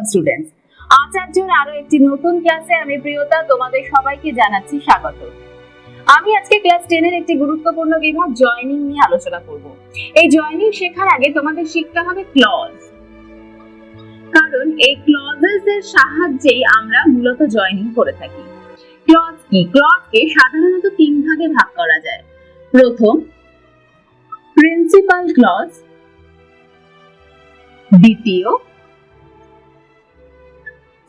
Welcome students আচার্যর আরও একটি নতুন ক্লাসে আমি প্রিয়তা, তোমাদের সবাইকে জানাচ্ছি স্বাগত। আমি আজকে ক্লাস টেনের একটি গুরুত্বপূর্ণ বিভাগ জয়নিং নিয়ে আলোচনা করব। এই জয়নিং শেখার আগে তোমাদের শিখতে হবে ক্লজ কারণ এই ক্লজেস এর সাহায্যেই আমরা মূলত জয়নিং করে থাকি। ক্লজ কি? ক্লজকে সাধারণত তিন ভাগে ভাগ করা যায়। প্রথম প্রিন্সিপাল ক্লজ দ্বিতীয়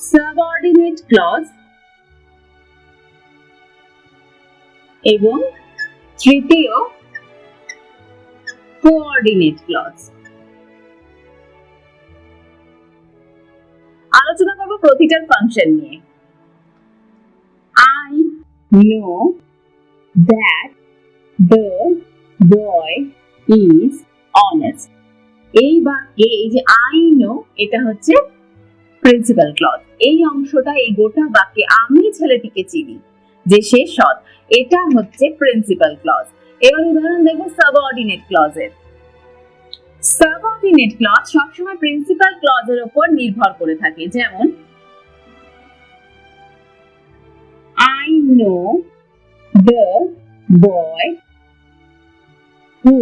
সাবঅর্ডিনেট ক্লজ এবং তৃতীয় কোঅর্ডিনেট ক্লজ আলোচনা করব প্রতিটার ফাংশন নিয়ে। I know that the boy is honest এই বাক্যে এই যে আই নো এটা হচ্ছে প্রিন্সিপাল ক্লজ এই অংশটা, এই গোটা বাক্যে আমি ছেলেটিকে চিনি, যে সে সৎ। এটা হচ্ছে প্রিন্সিপাল ক্লজ এবার উদাহরণ দেখব সাবঅর্ডিনেট ক্লজের সাবঅর্ডিনেট ক্লজ সবসময় প্রিন্সিপাল ক্লজের উপর নির্ভর করে থাকে। যেমন I know the boy who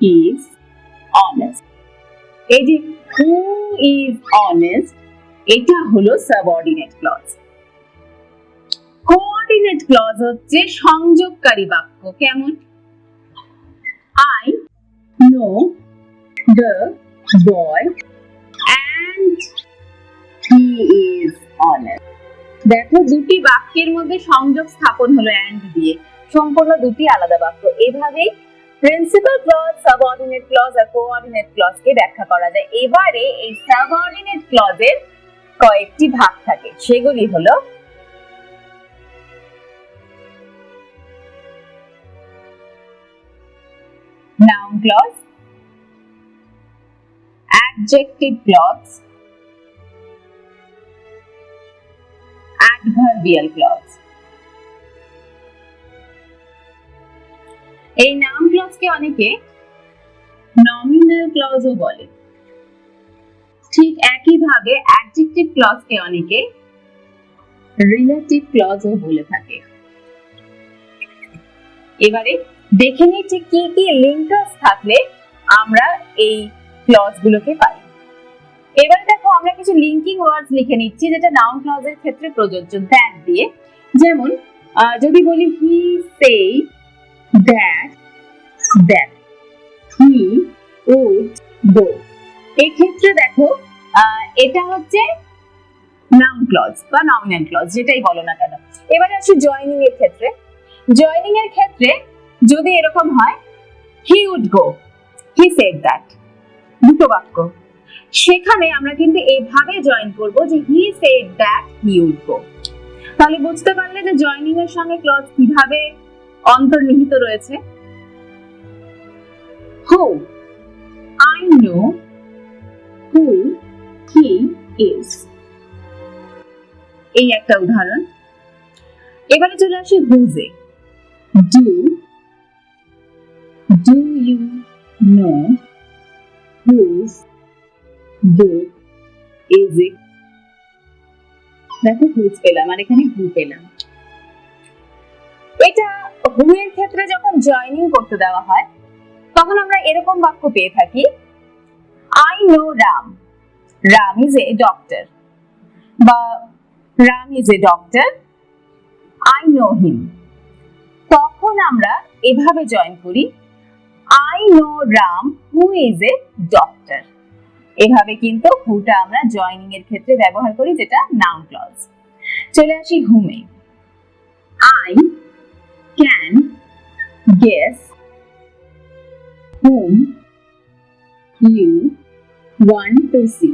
is honest এই যে হু ইজ অনেস্ট এটা হলো সাবঅর্ডিনেট ক্লজ কোঅর্ডিনেট ক্লজ হচ্ছে সংযোগকারী বাক্য, কেমন? I know the boy and he is honest দেখো, দুটি বাক্যের মধ্যে সংযোগ স্থাপন হলো অ্যান্ড দিয়ে। সম্পূর্ণ দুটি আলাদা বাক্য। এভাবেই প্রিন্সিপাল ক্লজ সাবঅর্ডিনেট ক্লজ আর কোঅর্ডিনেট ক্লজকে ব্যাখ্যা করা যায়। এবারে এই সাবঅর্ডিনেট ক্লজের কয়েকটি ভাগ থাকে। সেগুলি হল noun clause adjective clause adverbial clause এই নাম ক্লজকে অনেকে নমিনাল ক্লজও বলে। ঠিক একইভাবে অ্যাডজেক্টিভ ক্লজকে অনেকে রিলেটিভ ক্লজও বলে থাকে। এবারে দেখে নিই ঠিক কি কি লিঙ্কার্স থাকলে আমরা এই ক্লজ গুলোকে পাই। এবারে দেখো আমরা কিছু লিঙ্কিং ওয়ার্ডস লিখে নিচ্ছি যেটা নাউন ক্লজের ক্ষেত্রে প্রযোজ্য দ্যাট দিয়ে। যেমন যদি বলি he say that that he would go এই ক্ষেত্রে দেখো এটা হচ্ছে নাউন ক্লজ বা নমিনাল ক্লজ যেটাই বলো না কেন। এবারে আসি জয়নিং এর ক্ষেত্রে। জয়নিং এর ক্ষেত্রে যদি এরকম হয় he would go he said that দুটো বাক্য। সেখানে আমরা কিন্তু এইভাবে জয়েন করব যে he said that he would go তাহলে বুঝতে পারলে যে জয়নিং এর সঙ্গে ক্লজ কীভাবে অন্তর্নিহিত রয়েছে? Who I know who he is এই একটা উদাহরণ। এবারে চলে আসি হুজে do do you know whose book is it দেখো হুজ পেলাম, আর এখানে হু পেলাম। এটা হু এর ক্ষেত্রে যখন জয়নিং করতে দেওয়া হয়, তখন আমরা এরকম বাক্য পেয়ে থাকি know Ram Ram is a doctor বা Ram is a doctor I know him তখন আমরা এভাবে জয়েন করি I know Ram who is a doctor এভাবে কিন্তু হুটা আমরা জয়নিং এর ক্ষেত্রে ব্যবহার করি, যেটা নাউন ক্লজ চলে আসি হুমে I can guess whom you want to see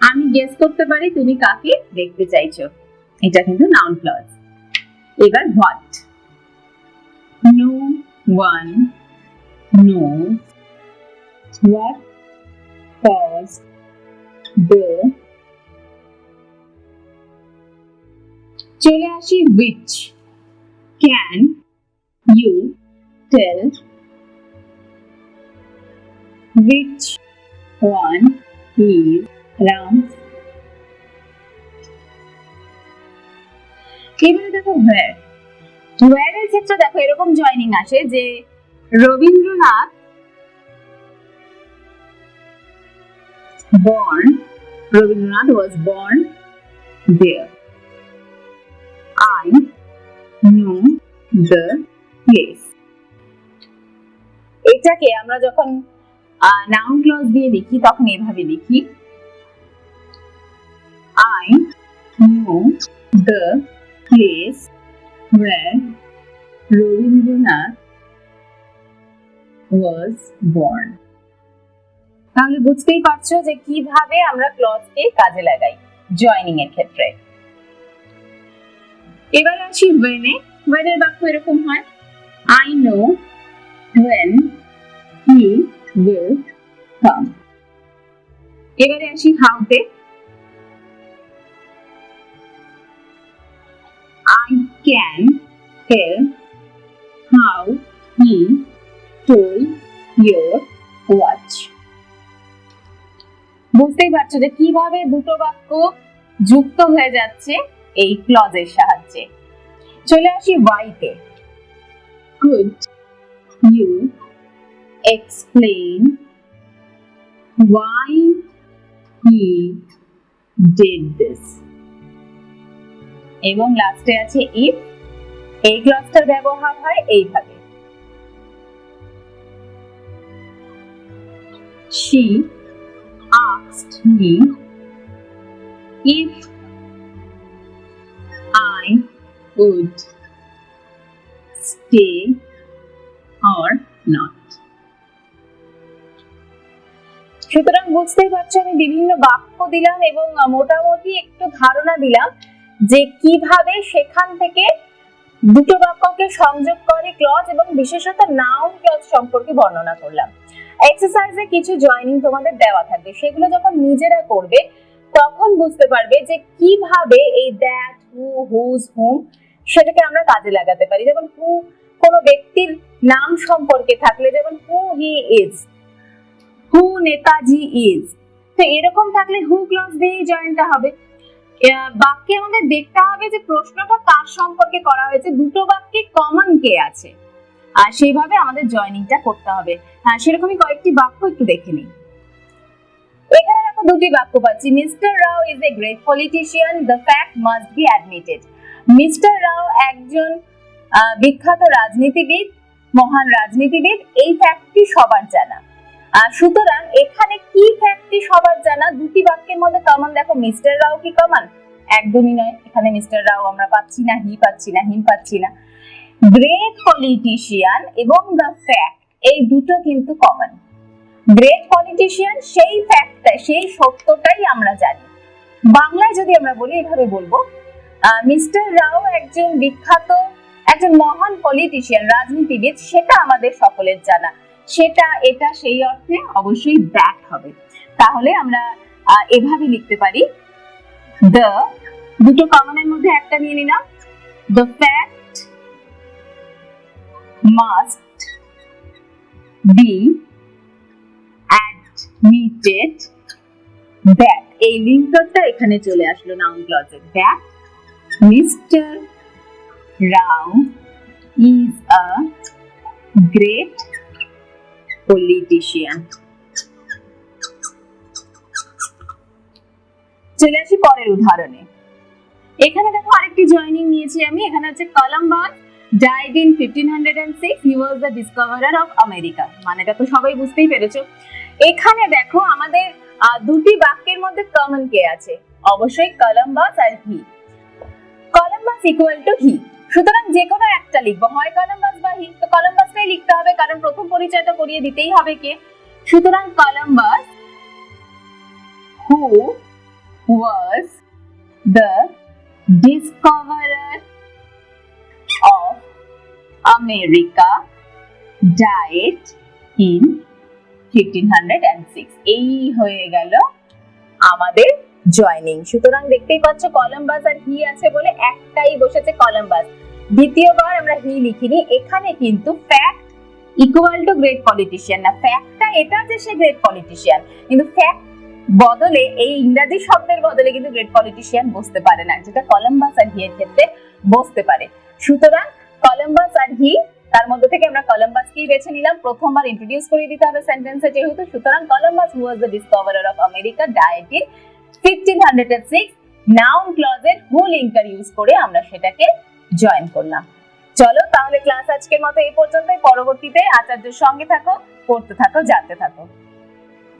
আমি গেস করতে পারি তুমি কাকে দেখতে চাইছো। এটা কিন্তু নাউন ক্লজ এবার what no one knows what caused the চলে আসি which can you tell which One is round. এবারে দেখো where. Where এর ক্ষেত্রে দেখো এরকম জয়নিং আসে যে Rabindranath born Rabindranath was born there. I knew the place. এটাকে আমরা যখন নাউন ক্লজ দিয়ে লিখি, তখন এভাবে লিখি। I knew the place where Rabindranath was born. তাহলে বুঝতেই পারছ যে কীভাবে আমরা ক্লজকে কাজে লাগাই জয়নিং এর ক্ষেত্রে। এবার আসি ওয়েনে ওয়েনের বাক্য এরকম হয়। I know when he will come এবারে আসি হাউতে I can tell how he told your watch বুঝতেই পারছ যে কীভাবে দুটো বাক্য যুক্ত হয়ে যাচ্ছে এই ক্লজের সাহায্যে। চলে আসি ওয়াইতে could you explain why he did this এবং লাস্টে আছে ইফ এই ক্লজটার ব্যবহার হয় এইভাবে she asked me if I would stay or not. সুতরাং বুঝতেই পারছ, আমি বিভিন্ন বাক্য দিলাম এবং মোটামুটি একটু ধারণা দিলাম যে কীভাবে সেখান থেকে দুটো বাক্যকে সংযোগ করে ক্লজ এবং বিশেষত নাউন ক্লজ সম্পর্কে বর্ণনা করলাম। এক্সারসাইজে কিছু জয়েনিং তোমাদের দেওয়া থাকবে। সেগুলো যখন নিজেরা করবে, তখন বুঝতে পারবে যে কীভাবে এই দ্যাট হু হুজ হুম সেটাকে আমরা কাজে লাগাতে পারি। যেমন হু কোনো ব্যক্তির নাম সম্পর্কে থাকলে, যেমন who he is who Netaji is তো এরকম থাকলে হু ক্লজ দিয়েই জয়েনটা হবে। বাক্যে আমাদের দেখতে হবে যে প্রশ্নটা কার সম্পর্কে করা হয়েছে। দুটো বাক্যে কমন কে আছে। আর সেইভাবে আমাদের জয়েনিংটা করতে হবে। হ্যাঁ সেরকমই কয়েকটি বাক্য একটু দেখে নিই। এখানে দেখো দুটি বাক্য পাচ্ছি। Mister Rao is a great politician the fact must be admitted mister Rao একজন বিখ্যাত রাজনীতিবিদ, মহান রাজনীতিবিদ। এই ফ্যাক্টটি সবার জানা। সুতরাং এখানে কি ফ্যাক্টটি সবার জানা? দুটি বাক্যের মধ্যে কমন দেখো মিস্টার রাও কি কমন একদমই নয়। এখানে মিস্টার রাও আমরা পাচ্ছি না হি পাচ্ছি না হিম পাচ্ছি না। গ্রেট পলিটিশিয়ান এবং দ্য ফ্যাক্ট এই দুটো কিন্তু কমন গ্রেট পলিটিশিয়ান সেই ফ্যাক্টটা সেই সত্যটাই আমরা জানি। বাংলায় যদি আমরা বলি, এভাবে বলব মিস্টার রাও একজন বিখ্যাত, একজন মহান পলিটিশিয়ান রাজনীতিবিদ, সেটা আমাদের সকলের জানা। সেটা, এটা সেই অর্থে অবশ্যই দ্যাট হবে। তাহলে আমরা এভাবে লিখতে পারি। দ্য দুটো কমনের মধ্যে একটা নিয়ে নিলাম। The fact must be admitted that এই লিঙ্কটা এখানে চলে আসলো নাউন ক্লজে। that Mr. Rao is a great politician. চলে আসি পরের উদাহরণে। এখানে দেখো আরেকটি জয়েনিং নিয়েছি আমি, এখানে হচ্ছে Columbus died in 1506 he was the discoverer of america মানেটা তো সবাই বুঝতেই পেরেছ। এখানে দেখো আমাদের দুটি বাক্যের মধ্যে কমন কে আছে? অবশ্যই Columbus R he Columbus equal to he সুতরাং যে কোনো একটা লিখব। হয় কলম্বাস বা হি তো কলম্বাসটাই লিখতে হবে, কারণ প্রথম পরিচয়টা করিয়ে দিতেই হবে কে। সুতরাং Columbus who was the discoverer of America died in 1506 এই হয়ে গেল আমাদের জয়নিং সুতরাং দেখতেই পাচ্ছ কলম্বাস আর হি আছে বলে একটাই বসেছে কলম্বাস দ্বিতীয়বার আমরা হি লিখিনি, এখানে কিন্তু fact equal to great politician না। ফ্যাক্টটা এটা যে সে গ্রেট পলিটিশিয়ান কিন্তু ফ্যাক্ট বদলে, এই ইংরাজি শব্দের বদলে কিন্তু গ্রেট পলিটিশিয়ান বসতে পারে না, যেটা কলম্বাস আর হি এর ক্ষেত্রে বসতে পারে। সুতরাং কলম্বাস আর হি, তার মধ্যে থেকে আমরা কলম্বাসকেই বেছে নিলাম, প্রথমবার ইন্ট্রোডিউস করে দিতে হবে সেন্টেন্সে যেহেতু, সুতরাং Columbus who was the discoverer of America died in fifteen hundred six noun ক্লজের who linker use করে আমরা সেটাকে জয়েন করলাম। চলো তাহলে ক্লাস আজকের মতো এই পর্যন্তই। পরবর্তীতে আচার্যের সঙ্গে থাকো, পড়তে থাকো, জানতে থাকো।